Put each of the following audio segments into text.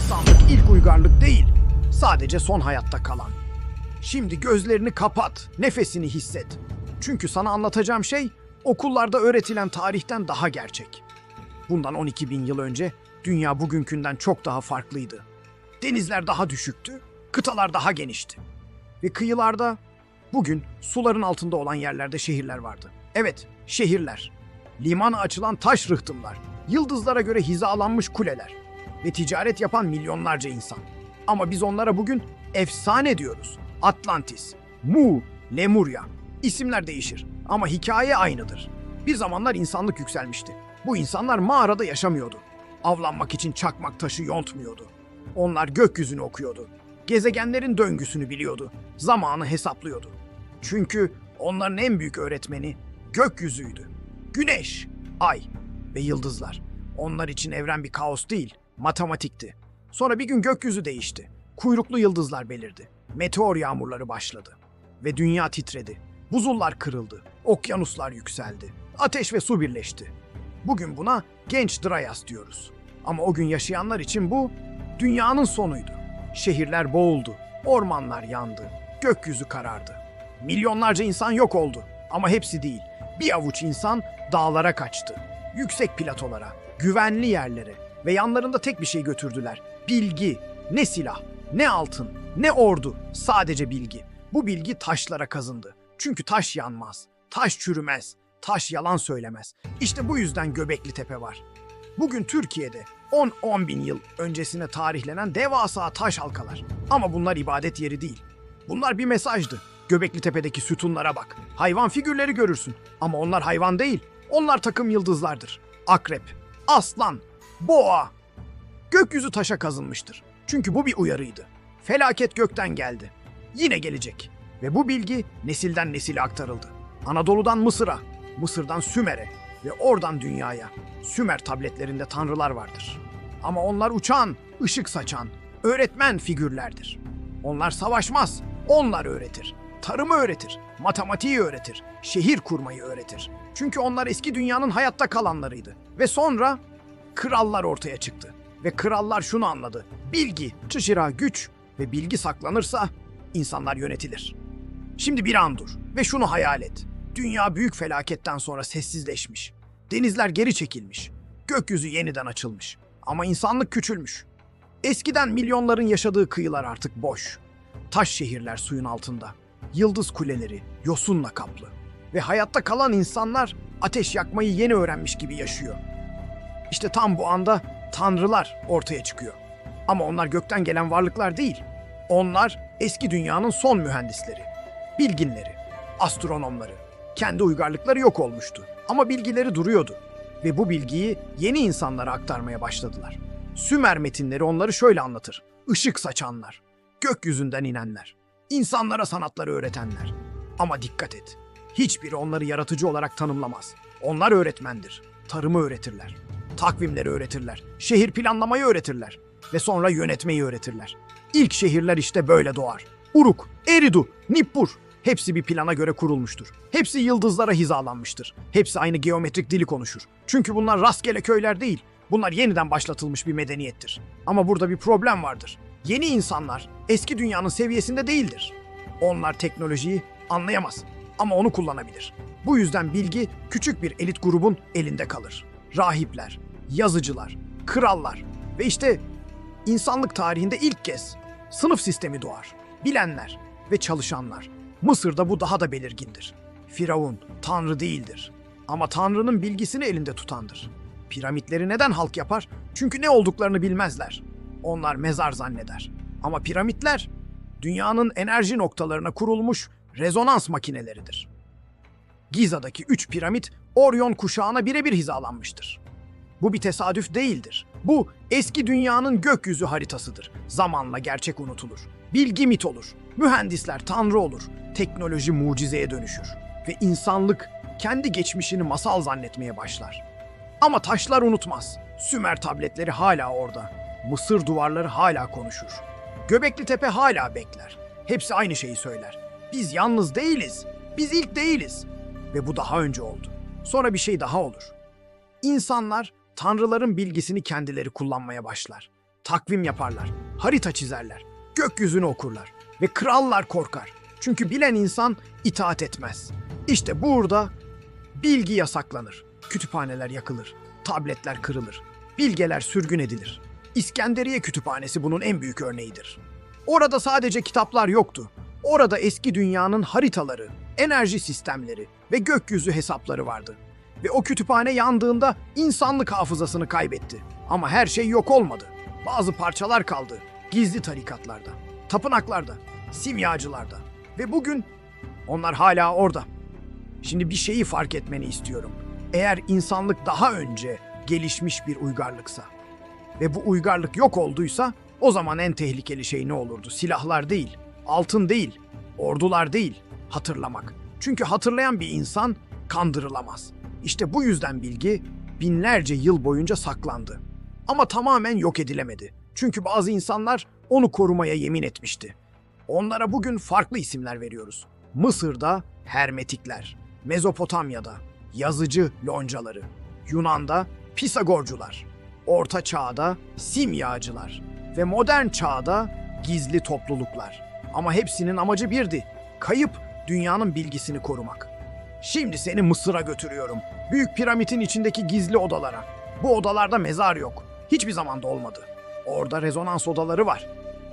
İnsanlık ilk uygarlık değil, sadece son hayatta kalan. Şimdi gözlerini kapat, nefesini hisset. Çünkü sana anlatacağım şey okullarda öğretilen tarihten daha gerçek. Bundan 12 bin yıl önce dünya bugünkünden çok daha farklıydı. Denizler daha düşüktü, kıtalar daha genişti. Ve kıyılarda bugün suların altında olan yerlerde şehirler vardı. Evet, şehirler. Limana açılan taş rıhtımlar, yıldızlara göre hizalanmış kuleler ve ticaret yapan milyonlarca insan. Ama biz onlara bugün efsane diyoruz. Atlantis, Mu, Lemuria. İsimler değişir ama hikaye aynıdır. Bir zamanlar insanlık yükselmişti. Bu insanlar mağarada yaşamıyordu. Avlanmak için çakmak taşı yontmuyordu. Onlar gökyüzünü okuyordu. Gezegenlerin döngüsünü biliyordu. Zamanı hesaplıyordu. Çünkü onların en büyük öğretmeni gökyüzüydü. Güneş, ay ve yıldızlar. Onlar için evren bir kaos değil, matematikti. Sonra bir gün gökyüzü değişti. Kuyruklu yıldızlar belirdi. Meteor yağmurları başladı. Ve dünya titredi. Buzullar kırıldı. Okyanuslar yükseldi. Ateş ve su birleşti. Bugün buna genç Dryas diyoruz. Ama o gün yaşayanlar için bu dünyanın sonuydu. Şehirler boğuldu, ormanlar yandı, gökyüzü karardı. Milyonlarca insan yok oldu ama hepsi değil. Bir avuç insan dağlara kaçtı. Yüksek platolara, güvenli yerlere ve yanlarında tek bir şey götürdüler. Bilgi, ne silah, ne altın, ne ordu, sadece bilgi. Bu bilgi taşlara kazındı. Çünkü taş yanmaz, taş çürümez, taş yalan söylemez. İşte bu yüzden Göbekli Tepe var. Bugün Türkiye'de 10-10 bin yıl öncesine tarihlenen devasa taş halkalar. Ama bunlar ibadet yeri değil. Bunlar bir mesajdı. Göbekli Tepe'deki sütunlara bak. Hayvan figürleri görürsün. Ama onlar hayvan değil. Onlar takım yıldızlardır. Akrep, aslan, boğa. Gökyüzü taşa kazınmıştır. Çünkü bu bir uyarıydı. Felaket gökten geldi. Yine gelecek. Ve bu bilgi nesilden nesile aktarıldı. Anadolu'dan Mısır'a, Mısır'dan Sümer'e ve oradan dünyaya. Sümer tabletlerinde tanrılar vardır. Ama onlar uçan, ışık saçan, öğretmen figürlerdir. Onlar savaşmaz, onlar öğretir. Tarımı öğretir, matematiği öğretir, şehir kurmayı öğretir. Çünkü onlar eski dünyanın hayatta kalanlarıydı. Ve sonra krallar ortaya çıktı. Ve krallar şunu anladı. Bilgi, çışıra güç ve bilgi saklanırsa insanlar yönetilir. Şimdi bir an dur ve şunu hayal et. Dünya büyük felaketten sonra sessizleşmiş. Denizler geri çekilmiş. Gökyüzü yeniden açılmış. Ama insanlık küçülmüş. Eskiden milyonların yaşadığı kıyılar artık boş. Taş şehirler suyun altında. Yıldız kuleleri yosunla kaplı. Ve hayatta kalan insanlar ateş yakmayı yeni öğrenmiş gibi yaşıyor. İşte tam bu anda tanrılar ortaya çıkıyor. Ama onlar gökten gelen varlıklar değil. Onlar eski dünyanın son mühendisleri, bilginleri, astronomları. Kendi uygarlıkları yok olmuştu ama bilgileri duruyordu ve bu bilgiyi yeni insanlara aktarmaya başladılar. Sümer metinleri onları şöyle anlatır. Işık saçanlar, gökyüzünden inenler, insanlara sanatları öğretenler. Ama dikkat et, hiçbiri onları yaratıcı olarak tanımlamaz. Onlar öğretmendir, tarımı öğretirler, takvimleri öğretirler, şehir planlamayı öğretirler ve sonra yönetmeyi öğretirler. İlk şehirler işte böyle doğar. Uruk, Eridu, Nippur hepsi bir plana göre kurulmuştur. Hepsi yıldızlara hizalanmıştır. Hepsi aynı geometrik dili konuşur. Çünkü bunlar rastgele köyler değil. Bunlar yeniden başlatılmış bir medeniyettir. Ama burada bir problem vardır. Yeni insanlar eski dünyanın seviyesinde değildir. Onlar teknolojiyi anlayamaz ama onu kullanabilir. Bu yüzden bilgi küçük bir elit grubun elinde kalır. Rahipler, yazıcılar, krallar ve işte insanlık tarihinde ilk kez sınıf sistemi doğar. Bilenler ve çalışanlar. Mısır'da bu daha da belirgindir. Firavun tanrı değildir ama tanrının bilgisini elinde tutandır. Piramitleri neden halk yapar? Çünkü ne olduklarını bilmezler. Onlar mezar zanneder. Ama piramitler dünyanın enerji noktalarına kurulmuş rezonans makineleridir. Giza'daki üç piramit Orion kuşağına birebir hizalanmıştır. Bu bir tesadüf değildir. Bu eski dünyanın gökyüzü haritasıdır. Zamanla gerçek unutulur. Bilgi mit olur. Mühendisler tanrı olur. Teknoloji mucizeye dönüşür. Ve insanlık kendi geçmişini masal zannetmeye başlar. Ama taşlar unutmaz. Sümer tabletleri hala orada. Mısır duvarları hala konuşur. Göbekli Tepe hala bekler. Hepsi aynı şeyi söyler. Biz yalnız değiliz. Biz ilk değiliz. Ve bu daha önce oldu. Sonra bir şey daha olur. İnsanlar tanrıların bilgisini kendileri kullanmaya başlar. Takvim yaparlar, harita çizerler, gökyüzünü okurlar ve krallar korkar. Çünkü bilen insan itaat etmez. İşte burada bilgi yasaklanır, kütüphaneler yakılır, tabletler kırılır, bilgeler sürgün edilir. İskenderiye Kütüphanesi bunun en büyük örneğidir. Orada sadece kitaplar yoktu. Orada eski dünyanın haritaları, enerji sistemleri ve gökyüzü hesapları vardı. Ve o kütüphane yandığında insanlık hafızasını kaybetti. Ama her şey yok olmadı. Bazı parçalar kaldı. Gizli tarikatlarda, tapınaklarda, simyacılarda. Ve bugün onlar hala orada. Şimdi bir şeyi fark etmeni istiyorum. Eğer insanlık daha önce gelişmiş bir uygarlıksa ve bu uygarlık yok olduysa o zaman en tehlikeli şey ne olurdu? Silahlar değil, altın değil, ordular değil, hatırlamak. Çünkü hatırlayan bir insan kandırılamaz. İşte bu yüzden bilgi binlerce yıl boyunca saklandı. Ama tamamen yok edilemedi. Çünkü bazı insanlar onu korumaya yemin etmişti. Onlara bugün farklı isimler veriyoruz. Mısır'da Hermetikler, Mezopotamya'da yazıcı loncaları, Yunan'da Pisagorcular, Orta Çağ'da simyacılar ve modern çağda gizli topluluklar. Ama hepsinin amacı birdi. Kayıp dünyanın bilgisini korumak. Şimdi seni Mısır'a götürüyorum. Büyük piramidin içindeki gizli odalara. Bu odalarda mezar yok. Hiçbir zamanda olmadı. Orada rezonans odaları var.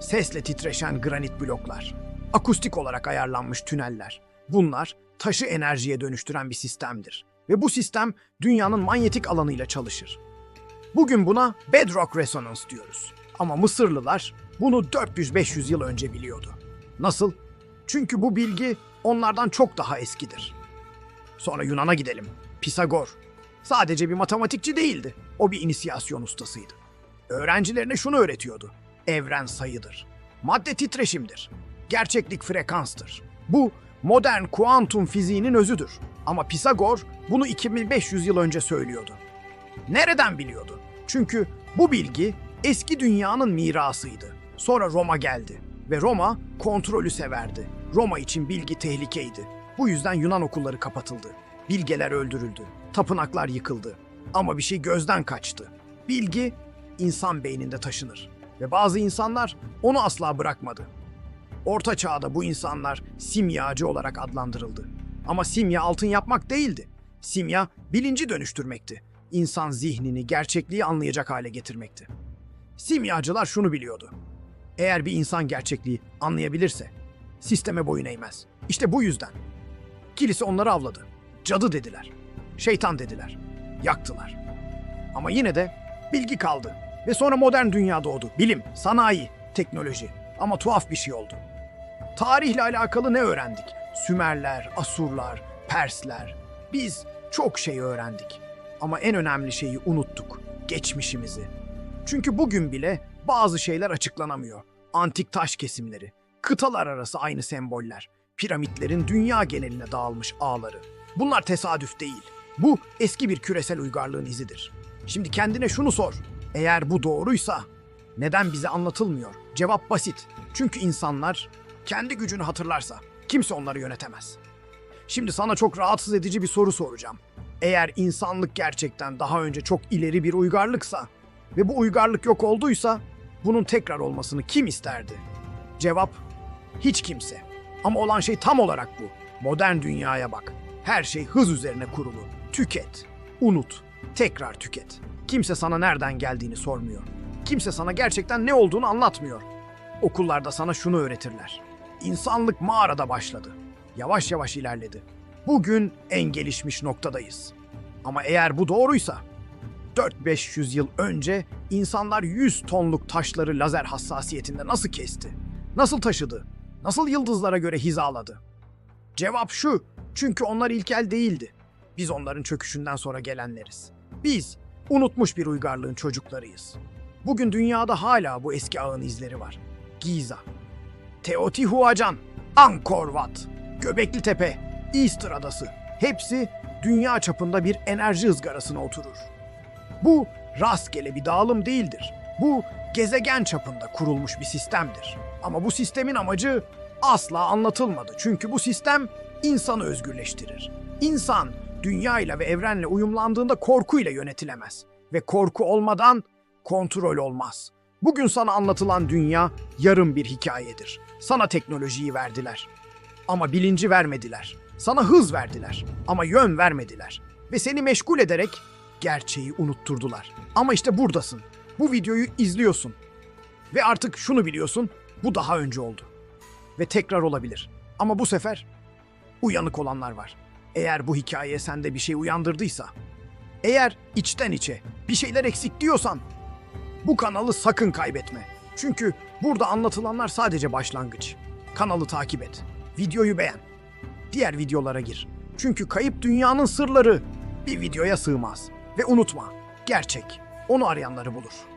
Sesle titreşen granit bloklar. Akustik olarak ayarlanmış tüneller. Bunlar taşı enerjiye dönüştüren bir sistemdir. Ve bu sistem dünyanın manyetik alanıyla çalışır. Bugün buna bedrock resonance diyoruz. Ama Mısırlılar bunu 400-500 yıl önce biliyordu. Nasıl? Çünkü bu bilgi onlardan çok daha eskidir. Sonra Yunan'a gidelim. Pisagor. Sadece bir matematikçi değildi. O bir inisiyasyon ustasıydı. Öğrencilerine şunu öğretiyordu. Evren sayıdır. Madde titreşimdir. Gerçeklik frekanstır. Bu modern kuantum fiziğinin özüdür. Ama Pisagor bunu 2500 yıl önce söylüyordu. Nereden biliyordu? Çünkü bu bilgi eski dünyanın mirasıydı. Sonra Roma geldi ve Roma kontrolü severdi. Roma için bilgi tehlikeydi. Bu yüzden Yunan okulları kapatıldı. Bilgeler öldürüldü. Tapınaklar yıkıldı. Ama bir şey gözden kaçtı. Bilgi insan beyninde taşınır ve bazı insanlar onu asla bırakmadı. Orta çağda bu insanlar simyacı olarak adlandırıldı. Ama simya altın yapmak değildi. Simya bilinci dönüştürmekti. İnsan zihnini, gerçekliği anlayacak hale getirmekti. Simyacılar şunu biliyordu. Eğer bir insan gerçekliği anlayabilirse sisteme boyun eğmez. İşte bu yüzden. Kilise onları avladı. Cadı dediler. Şeytan dediler. Yaktılar. Ama yine de bilgi kaldı. Ve sonra modern dünya doğdu. Bilim, sanayi, teknoloji. Ama tuhaf bir şey oldu. Tarihle alakalı ne öğrendik? Sümerler, Asurlar, Persler. Biz çok şey öğrendik. Ama en önemli şeyi unuttuk. Geçmişimizi. Çünkü bugün bile bazı şeyler açıklanamıyor. Antik taş kesimleri, kıtalar arası aynı semboller, piramitlerin dünya geneline dağılmış ağları. Bunlar tesadüf değil. Bu eski bir küresel uygarlığın izidir. Şimdi kendine şunu sor. Eğer bu doğruysa neden bize anlatılmıyor? Cevap basit. Çünkü insanlar kendi gücünü hatırlarsa kimse onları yönetemez. Şimdi sana çok rahatsız edici bir soru soracağım. Eğer insanlık gerçekten daha önce çok ileri bir uygarlıksa ve bu uygarlık yok olduysa bunun tekrar olmasını kim isterdi? Cevap hiç kimse. Ama olan şey tam olarak bu. Modern dünyaya bak. Her şey hız üzerine kurulu. Tüket, unut, tekrar tüket. Kimse sana nereden geldiğini sormuyor. Kimse sana gerçekten ne olduğunu anlatmıyor. Okullarda sana şunu öğretirler. İnsanlık mağarada başladı. Yavaş yavaş ilerledi. Bugün en gelişmiş noktadayız. Ama eğer bu doğruysa 4-500 yıl önce insanlar 100 tonluk taşları lazer hassasiyetinde nasıl kesti? Nasıl taşıdı? Nasıl yıldızlara göre hizaladı? Cevap şu, çünkü onlar ilkel değildi. Biz onların çöküşünden sonra gelenleriz. Biz unutmuş bir uygarlığın çocuklarıyız. Bugün dünyada hala bu eski ağın izleri var. Giza, Teotihuacan, Angkor Wat, Göbekli Tepe, Easter Adası hepsi dünya çapında bir enerji ızgarasına oturur. Bu rastgele bir dağılım değildir. Bu gezegen çapında kurulmuş bir sistemdir. Ama bu sistemin amacı asla anlatılmadı. Çünkü bu sistem insanı özgürleştirir. İnsan dünyayla ve evrenle uyumlandığında korkuyla yönetilemez ve korku olmadan kontrol olmaz. Bugün sana anlatılan dünya yarım bir hikayedir. Sana teknolojiyi verdiler. Ama bilinci vermediler. Sana hız verdiler. Ama yön vermediler. Ve seni meşgul ederek gerçeği unutturdular. Ama işte buradasın. Bu videoyu izliyorsun. Ve artık şunu biliyorsun. Bu daha önce oldu. Ve tekrar olabilir. Ama bu sefer uyanık olanlar var. Eğer bu hikaye sende bir şey uyandırdıysa, eğer içten içe bir şeyler eksik diyorsan bu kanalı sakın kaybetme. Çünkü burada anlatılanlar sadece başlangıç. Kanalı takip et. Videoyu beğen. Diğer videolara gir. Çünkü kayıp dünyanın sırları bir videoya sığmaz. Ve unutma, gerçek onu arayanları bulur.